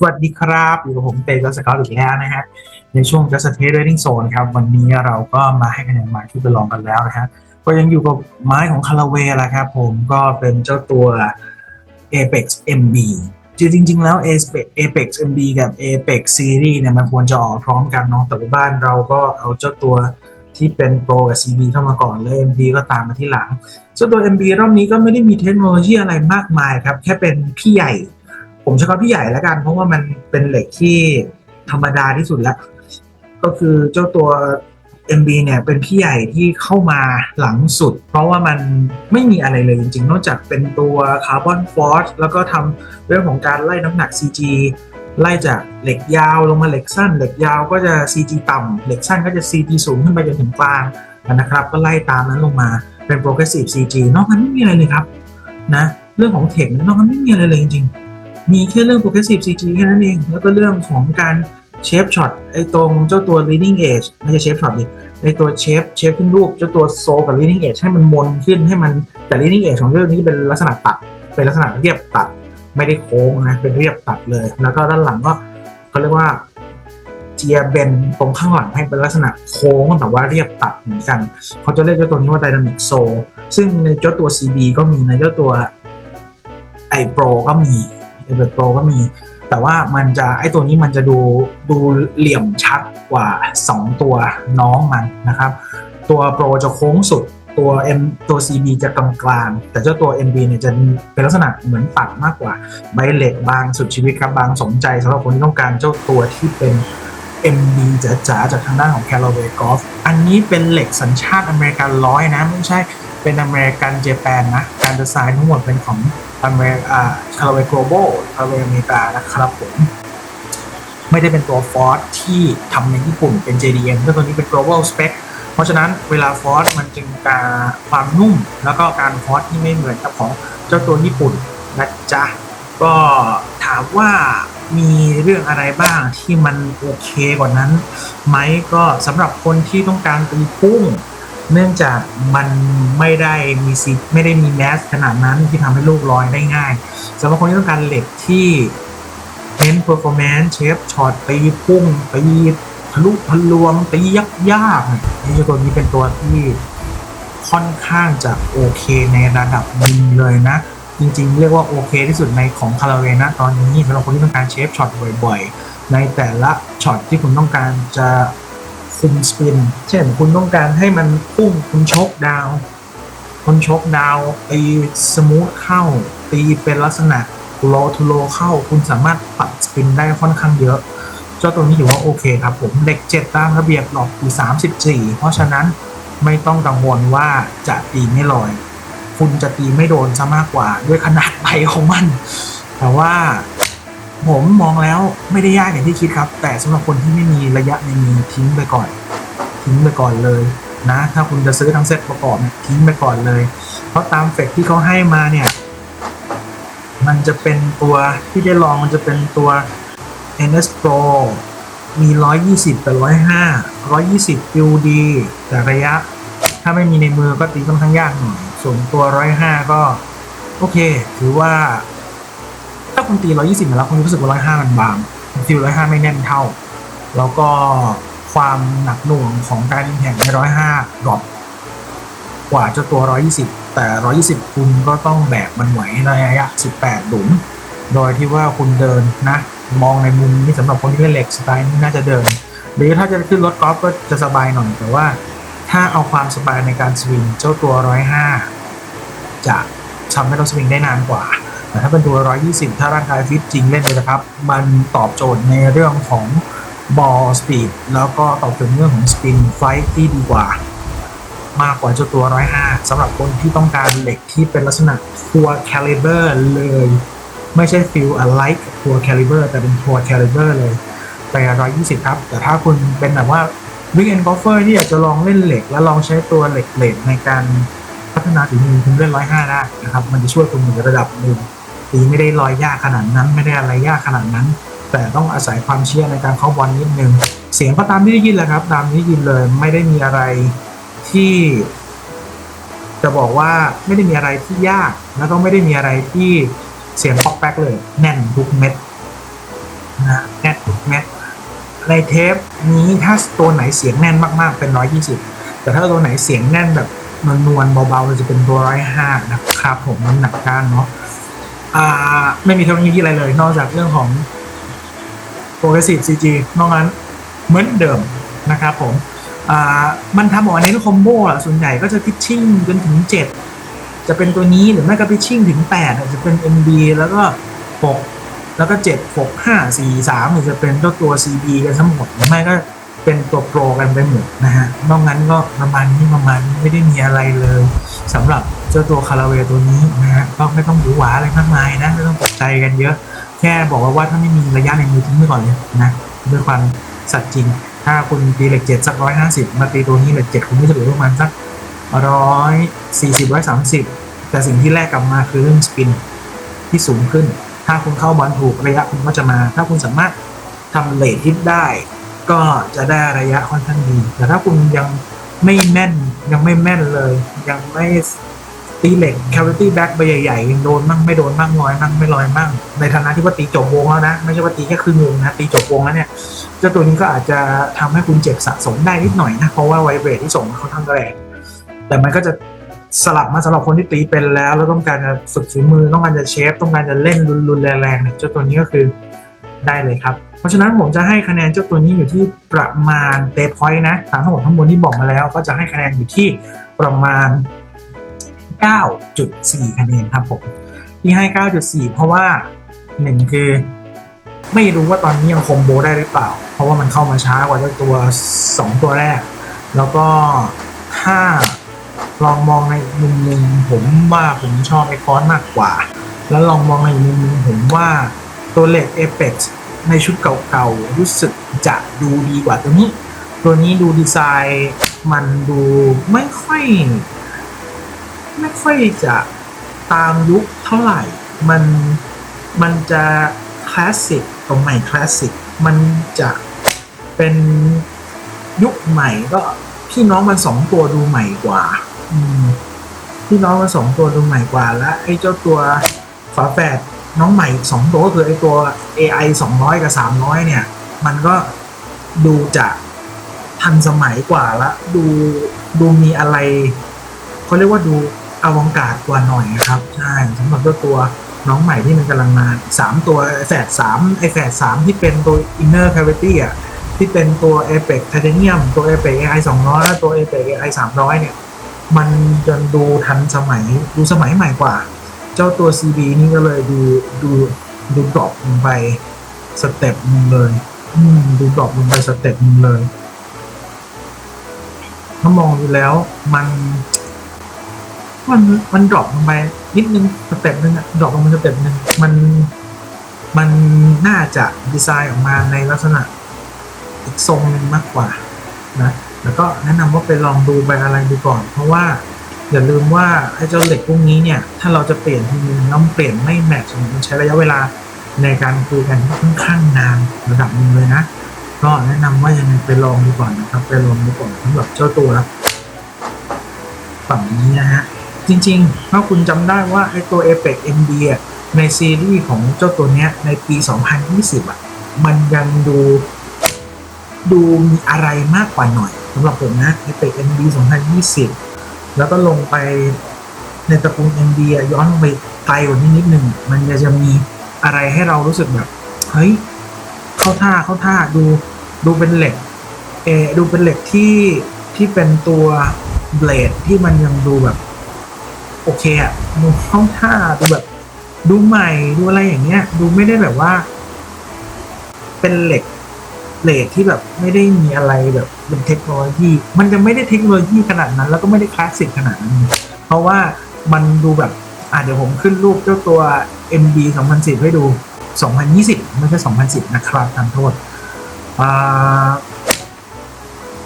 สวัสดีครับอยู่กับผมเตยกัสกอตอีกแล้วนะฮะในช่วง Just a Taste Rating Zone ครับ วันนี้เราก็มาให้คะแนนไม้ที่ไปลองกันแล้วนะฮะก็ยังอยู่กับไม้ของคาราเวลละครับผมก็เป็นเจ้าตัว Apex MB จริง ๆ แล้ว Apex MB กับ Apex Series เนี่ยมันควรจะออกพร้อมกันเนาะแต่ว่าบ้านเราก็เอาเจ้าตัวที่เป็น Pro กับ CB เข้ามาก่อนเลย MB ก็ตามมาที่หลังเจ้าตัว MB รอบนี้ก็ไม่ได้มีเทคโนโลยีอะไรมากมายครับ แค่เป็นพี่ใหญ่ ผมใช้คำพี่ใหญ่แล้วกัน เพราะว่ามันเป็นเหล็กที่ธรรมดาที่สุดแล้ว ก็คือเจ้าตัว MB เนี่ยเป็นพี่ใหญ่ที่เข้ามาหลังสุด เพราะว่ามันไม่มีอะไรเลยจริงๆ นอกจากเป็นตัวคาร์บอนฟอสแล้วก็ทำเรื่องของการไล่น้ำหนัก CG ไล่จากเหล็กยาวลงมาเหล็กสั้น เหล็กยาวก็จะ CG ต่ำเหล็กสั้นก็จะ CG สูงขึ้นไปจนถึงกลางนะครับ ก็ไล่ตามนั้นลงมาเป็น progressive CG นอกนั้นไม่มีอะไรเลยครับนะเรื่องของเทคนอกนั้นไม่มีอะไรเลยจริงๆ มีแค่เรื่อง progressive CG แค่นั้นเอง แล้วก็เรื่องของการเชฟช็อตไอ้ตรงเจ้าตัว leading edge ไม่ใช่เชฟช็อตดิไอ้ตัวเชฟเชฟขึ้นรูปเจ้าตัวโซกับ leading edge ให้มันมนขึ้นให้มันแต่ leading edge ของเรื่องนี้เป็นลักษณะตัด เป็นลักษณะเรียบตัด ไม่ได้โค้งนะ เป็นเรียบตัดเลย แล้วก็ด้านหลังก็เขาเรียกว่าเจียเบนตรงข้างหลังให้เป็นลักษณะโค้งแต่ว่าเรียบตัดเหมือนกันเขาจะเรียกเจ้าตัวนี้ว่า dynamic soul ซึ่งในเจ้าตัว CB ก็มีในเจ้าตัวไอโปรก็มี ไอโปรก็มี แต่ว่ามันจะไอตัวนี้มันจะดูดูเหลี่ยมชัดกว่า 2 ตัวน้องมันนะครับ ตัวโปรจะโค้งสุด ตัว M ตัว CB จะกลางกลางๆ แต่เจ้าตัว MB เนี่ยจะเป็นลักษณะเหมือนตัดมากกว่าใบเหล็กบางสุดชีวิตครับบางสมใจสำหรับคนที่ต้องการเจ้าตัวที่เป็น MB จ๋าๆจากทางด้านของ Callaway Golf อันนี้เป็นเหล็กสัญชาติอเมริกันร้อยนะ ไม่ใช่ เป็นอเมริกันเจแปนนะ การดีไซน์ทั้งหมดเป็นของอเมริกา Callaway Global Callaway อเมริกานะครับผม ไม่ได้เป็นตัวฟอร์ที่ทำในญี่ปุ่นเป็น JDM ก็ตัวนี้เป็น global spec เพราะฉะนั้นเวลาฟอร์มันจึงการความนุ่ม แล้วก็การฟอร์ที่ไม่เหมือนกับของเจ้าตัวญี่ปุ่นนะจ๊ะ ก็ถามว่ามีเรื่องอะไรบ้างที่มันโอเคกว่านั้นไหมก็สำหรับคนที่ต้องการตีพุ่ง เนื่องจากมันไม่ได้มีซีไม่ได้มีแมสขนาดนั้นที่ทำให้ลูกลอยได้ง่ายสำหรับคนที่ต้องการเหล็กที่เน้น performance เชฟช็อตตีพุ่งตีทะลุทะลวงตียักยากนี่ยนี่ตัวนี้เป็นตัวที่ค่อนข้างจะโอเคในระดับหนึ่งเลยนะ จริงๆ เรียกว่าโอเคที่สุดในของคาราเวนะตอนนี้สำหรับคนที่ต้องการเชฟช็อตบ่อยๆ ในแต่ละช็อตที่คุณต้องการจะ คุมสปิน เช่นคุณต้องการให้มันพุ่งคุณชกดาว คุณชกดาวตีสมูทเข้า ตีเป็นลักษณะโลทูโลเข้า คุณสามารถปรับสปินได้ค่อนข้างเยอะ เจ้าตัวนี้ถือว่าโอเคครับผมเด็กเจ็ดตามระเบียบหลอกอยู่ 34 เพราะฉะนั้นไม่ต้องกังวลว่าจะตีไม่ลอย คุณจะตีไม่โดนซะมากกว่าด้วยขนาดใบของมัน แต่ว่า ผมมองแล้วไม่ได้ยากอย่างที่คิดครับ แต่สำหรับคนที่ไม่มีระยะในมือทิ้งไปก่อน ทิ้งไปก่อนเลยนะ ถ้าคุณจะซื้อทั้งเซ็ตประกอบเนี่ยทิ้งไปก่อนเลย เพราะตามเฟกที่เขาให้มาเนี่ย มันจะเป็นตัวที่ได้ลองมันจะเป็นตัว NS Pro มี 120กับ105 120ฟิลดีแต่ระยะ ถ้าไม่มีในมือก็ตีค่อนข้างยากหน่อย ส่วนตัว 105 ก็ โอเค ถือว่า ถ้าคุณตี120มาแล้วคุณรู้สึกว่า105มันบางฟิล105ไม่แน่นเท่า แล้วก็ความหนักหน่วงของการยิงแข่งใน105ดรอปกว่าเจ้าตัว120แต่120คุณก็ต้องแบกมันไหวในระยะ18หลุม โดยที่ว่าคุณเดินนะ มองในมุมนี้สำหรับคนที่เล่นเหล็กสไตล์นี้น่าจะเดิน หรือถ้าจะขึ้นรถกอล์ฟก็จะสบายหน่อยแต่ว่าถ้าเอาความสบายในการสวิงเจ้าตัว105จะทำให้เราสวิงได้นานกว่า แต่ถ้าเป็นตัว 120 ถ้าร่างกายฟิตจริงเล่นเลยนะครับ มันตอบโจทย์ในเรื่องของบอลสปีดแล้วก็ตอบโจทย์เรื่องของสปินไฟที่ดีกว่า มากกว่าเจ้าตัว 105สำหรับคนที่ต้องการเหล็กที่เป็นลักษณะทัวแคลิเบอร์เลย ไม่ใช่ฟิล alike ทัวแคลิเบอร์แต่เป็นทัวแคลิเบอร์เลยไป120 ครับ แต่ถ้าคุณเป็นแบบว่าวิกเอนกอล์ฟเฟอร์ที่อยากจะลองเล่นเหล็ก และลองใช้ตัวเหล็กเหล็กในการพัฒนาฝีมือคุณเล่น 105 ได้นะครับ มันจะช่วยคุณในระดับหนึ่ง ตีไม่ได้ลอยยากขนาดนั้น ไม่ได้อะไรยากขนาดนั้น แต่ต้องอาศัยความเชื่อในการเข้าบอลนิดนึงเสียงก็ตามที่ได้ยินแหละครับ ตามที่ได้ยินเลยไม่ได้มีอะไรที่ จะบอกว่าไม่ได้มีอะไรที่ยาก แล้วก็ไม่ได้มีอะไรที่เสียงปอกแป๊กเลย แน่นทุกเม็ดนะแน่นทุกเม็ดในเทปนี้ถ้าตัวไหนเสียงแน่นมากๆเป็นร้อยยี่สิบแต่ถ้าตัวไหนเสียงแน่นแบบนวลๆเบาๆจะเป็นตัวร้อยห้านะครับผมน้ำหนักก้านเนาะ อ่าไม่มีเทคโนโลยีอะไรเลย นอกจากเรื่องของ Progressive CG นอกนั้นเหมือนเดิมนะครับผมอ่ามันทำออกมาในรูปคอมโบอะส่วนใหญ่ก็จะพิชชิ่งจนถึง 7 จะเป็นตัวนี้หรือไม่ก็พิชชิ่งถึง 8อะจะเป็น MB แล้วก็ 6 แล้วก็ 7 6 5 4 3หรือจะเป็นตัวตัว CB กันทั้งหมดหรือไม่ก็เป็นตัวโปรกันไปหมดนะฮะนอกนั้นก็ประมาณนี้ประมาณไม่ได้มีอะไรเลย สำหรับเจ้าตัวคาราเวตัวนี้นะฮะก็ไม่ต้องหวือหวาอะไรมากมายนะไม่ต้องตกใจกันเยอะ แค่บอกว่าว่าถ้าไม่มีระยะในมือทิ้งไปก่อนเลยนะด้วยความสัตย์จริง ถ้าคุณตีเหล็กเจ็ดสักร้อยห้าสิบมาตีตัวนี้เหล็กเจ็ดคุณก็จะเหลือประมาณสักร้อยสี่สิบร้อยสามสิบแต่สิ่งที่แลกกลับมาคือเรื่องสปินที่สูงขึ้น ถ้าคุณเข้าบอลถูกระยะคุณก็จะมา ถ้าคุณสามารถทำเลทฮิตได้ ก็จะได้ระยะค่อนข้างดี แต่ถ้าคุณยัง ไม่แม่นยังไม่แม่นเลย ยังไม่ตีเหล็ก cavity back ใบใหญ่ๆยังโดนมั่งไม่โดนมั่งลอยมั่งไม่ลอยมั่ง ในฐานะที่ว่าตีจบวงแล้วนะ ไม่ใช่ว่าตีแค่ครึ่งวงนะตีจบวงแล้วเนี่ยเจ้าตัวนี้ก็อาจจะทำให้คุณเจ็บสะสมได้นิดหน่อยนะ เพราะว่าไวเบรทที่ส่งมันค่อนข้งแรงแต่มันก็จะสลับมาสำหรับคนที่ตีเป็นแล้ว แล้วต้องการจะฝึกฝีมือต้องการจะเชฟต้องการจะเล่นรุนแรงๆเนี่ยเจ้าตัวนี้ก็คือได้เลยครับ เพราะฉะนั้นผมจะให้คะแนนเจ้าตัวนี้อยู่ที่ประมาณเตพอยต์นะตามทั้งหมดทั้งมวลที่บอกมาแล้ว ก็จะให้คะแนนอยู่ที่ประมาณ 9.4 คะแนนครับผมที่ให้ 9.4 เพราะว่าหนึ่งคือไม่รู้ว่าตอนนี้ยังคอมโบได้หรือเปล่า เพราะว่ามันเข้ามาช้ากว่าเจ้าตัว 2 ตัวแรก แล้วก็ถ้าลองมองในมุมหนึ่งผมว่าผมชอบไอคอนมากกว่า แล้วลองมองในมุมหนึงผมว่าตัวเหล็ก Apex ในชุดเก่าๆ รู้สึกจะดูดีกว่าตัวนี้ ตัวนี้ดูดีไซน์มันดูไม่ค่อย ไม่ค่อยจะตามยุคเท่าไหร่ มันมันจะคลาสสิกตรงใหม่คลาสสิก มันจะเป็นยุคใหม่ก็พี่น้องมันสองตัวดูใหม่กว่า อืมพี่น้องมันสองตัวดูใหม่กว่าและไอ้เจ้าตัวฝาแฝด น้องใหม่อีกสองตัวก็คือไอ้ตัว AI 200 กับ 300 เนี่ย มันก็ดูจะทันสมัยกว่าละดูดูมีอะไรเขาเรียกว่าดูอวังการดกว่าหน่อยนะครับใช่สำหรับตัวตัวน้องใหม่ที่มันกำลังมาสามตัวไอแฝดสามไอแฝดสามที่เป็นตัว inner cavity อะที่เป็นตัว Apex Titanium ตัว Apex AI 200 และตัว Apex AI 300 เนี่ย มันจะดูทันสมัยดูสมัยใหม่กว่า เจ้าตัว CB นี่ก็เลยดูดูดูดรอปลงไปสเต็ปหนึงเลยดูดรอปลงไปสเต็ปหนึงเลย ถ้ามองดูแล้วมัน มันมันดรอปลงไปนิดนึงสเต็ปนึงอะดรอปลงไปสเต็ปนึงมันมันน่าจะดีไซน์ออกมาในลักษณะอีกทรงหนึ่งมากกว่านะแล้วก็แนะนำว่าไปลองดูไปอะไรดูก่อน เพราะว่า อย่าลืมว่าไอ้เจ้าเหล็กพวกนี้เนี่ย ถ้าเราจะเปลี่ยนทีนึงแล้วมันเปลี่ยนไม่แมทช์มันใช้ระยะเวลาในการคุยกันค่อนข้างนานระดับหนึ่งเลยนะ ก็แนะนำว่ายังไงไปลองดูก่อนนะครับ ไปลองดูก่อนสำหรับเจ้าตัวฝั่งนี้นะฮะ จริงๆ ถ้าคุณจำได้ว่าไอ้ตัว Apex MD อะในซีรีส์ของเจ้าตัวเนี้ยในปี 2020อะมันยังดูดูมีอะไรมากกว่าหน่อยสำหรับผมนะ Apex MD 2020 แล้วก็ลงไปในตระกูล MD อะย้อนลงไปไกลกว่านี้นิดหนึ่งมันจะจะมีอะไรให้เรารู้สึกแบบ เฮ้ย เข้าท่าเข้าท่าดูดูเป็นเหล็กเออดูเป็นเหล็กที่ที่เป็นตัวเบลดที่มันยังดูแบบ โอเคอะดูเข้าท่าดูแบบ ดูใหม่ดูอะไรอย่างเงี้ย ดูไม่ได้แบบว่า เป็นเหล็ก เลดที่แบบไม่ได้มีอะไรแบบเป็นเทคโนโลยี มันจะไม่ได้เทคโนโลยีขนาดนั้น แล้วก็ไม่ได้คลาสสิกขนาดนั้น เพราะว่ามันดูแบบอะเดี๋ยวผมขึ้นรูปเจ้าตัว MD 2010 ให้ดู 2020 ไม่ใช่ 2010 นะครับทานโทษอ่า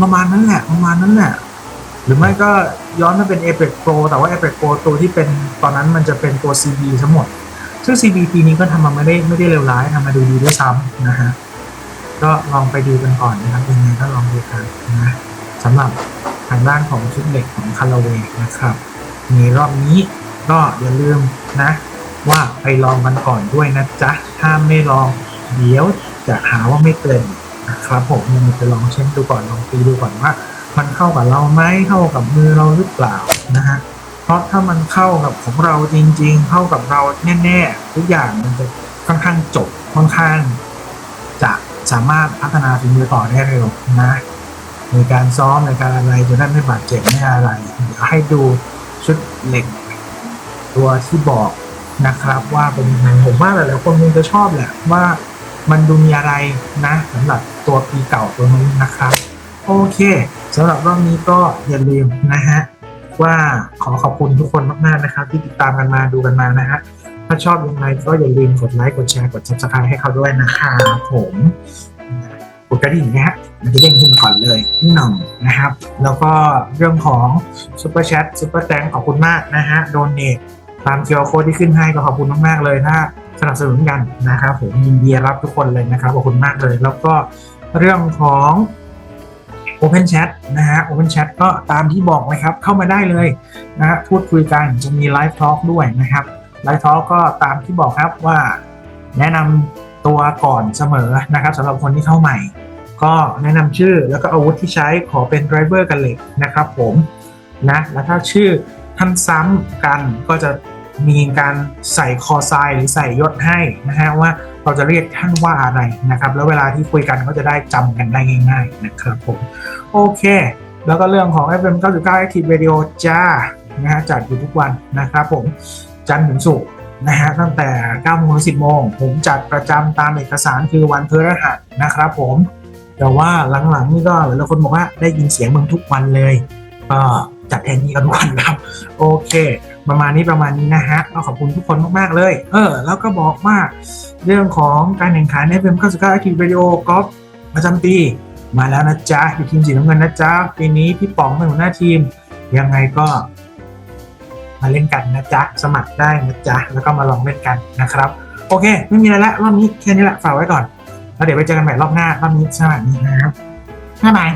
ประมาณนั้นแหละ ประมาณนั้นแหละ หรือไม่ก็ย้อนมาเป็น Apex Pro แต่ว่า Apex Pro ตัวที่เป็นตอนนั้นมันจะเป็นตัว CB ทั้งหมด ซึ่ง CB ปีนี้ก็ทำมาไม่ได้ไม่ได้เลวร้ายทำมาดูดีด้วยซ้ำนะฮะ ก็ลองไปดูกันก่อนนะครับยังไงก็ลองดูกันนะสำหรับทางด้านของชุดเหล็กของคาราเวนะครับในรอบนี้ก็อย่าลืมนะ ว่าไปลองกันก่อนด้วยนะจ๊ะ ถ้าไม่ลองเดี๋ยวจะหาว่าไม่เกินนะครับผมยังไงไปลองเช็คดูก่อนลองตีดูก่อนว่า มันเข้ากับเราไหมเข้ากับมือเราหรือเปล่านะฮะเพราะถ้ามันเข้ากับของเราจริง ๆ เข้ากับเราแน่ ๆ ทุกอย่างมันจะค่อนข้างจบค่อนข้าง สามารถพัฒนาฝีมือต่อได้เร็วนะในการซ้อมในการอะไรจะได้ไม่บาดเจ็บไม่อะไรเดี๋ยวให้ดูชุดเหล็ก ตัวที่บอกนะครับว่าเป็นยังไงผมว่าหลายๆคนคงจะชอบแหละว่ามันดูมีอะไรนะสำหรับตัวปีเก่าตัวนี้นะครับ โอเคสำหรับรอบนี้ก็อย่าลืมนะฮะว่าขอขอบคุณทุกคนมากๆนะครับ ที่ติดตามกันมาดูกันมานะฮะ ถ้าชอบยังไงก็อย่าลืมกดไลค์ กดแชร์ กด subscribe ให้เขาด้วยนะครับผมกดกระดิ่งนะฮะมันจะเด้งขึ้นมาก่อนเลยที่หน่องนะครับ แล้วก็เรื่องของซุปเปอร์แชทซุปเปอร์แตงขอบคุณมากนะฮะโดนเนทตามเคียวโค้ดที่ขึ้นให้ก็ขอบคุณมากๆเลยถ้าสนับสนุนกันนะครับผมยินดีรับทุกคนเลยนะครับขอบคุณมากเลย แล้วก็เรื่องของ Open Chat นะฮะ Open Chat ก็ตามที่บอกนะครับ เข้ามาได้เลยนะฮะพูดคุยกันจะมี Live Talk ด้วยนะครับ Live Talk ก็ตามที่บอกครับว่าแนะนำตัวก่อนเสมอนะครับสำหรับคนที่เข้าใหม่ ก็แนะนำชื่อแล้วก็อาวุธที่ใช้ขอเป็น Driver กันเหล็กนะครับผมนะแล้วถ้าชื่อท่านซ้ำกันก็จะมีการใส่คอไซหรือใส่ยศให้นะฮะว่าเราจะเรียกท่านว่าอะไรนะครับ แล้วเวลาที่คุยกันก็จะได้จำกันได้ง่ายๆนะครับผมโอเค แล้วก็เรื่องของ FM 99 Active Radio จ้านะฮะจัดอยู่ทุกวันนะครับผม จันทร์ถึงศุกร์นะฮะตั้งแต่9โมงถึง10โมงผมจัดประจำตามเอกสารคือวันพฤหัสนะครับผมแต่ว่าหลังๆนี่ก็หลายคนบอกว่าได้ยินเสียงมึงทุกวันเลยก็จัดแทนนี้กันทุกวันครับ โอเค ประมาณนี้ประมาณนี้นะฮะก็ขอบคุณทุกคนมากๆเลย เออ แล้วก็บอกว่าเรื่องของการแข่งขัน FM 99 Active Radio กอล์ฟประจำปีมาแล้วนะจ๊ะอยู่ทีมสีน้ำเงินนะจ๊ะปีนี้พี่ป๋องเป็นหัวหน้าทีม ยังไงก็ มาเล่นกันนะจ๊ะ สมัครได้นะจ๊ะ แล้วก็มาลองเล่นกันนะครับ โอเค ไม่มีอะไรละรอบนี้แค่นี้แหละฝากไว้ก่อน แล้วเดี๋ยวไปเจอกันใหม่รอบหน้า รอบนี้สวัสดีนะครับบ๊ายบาย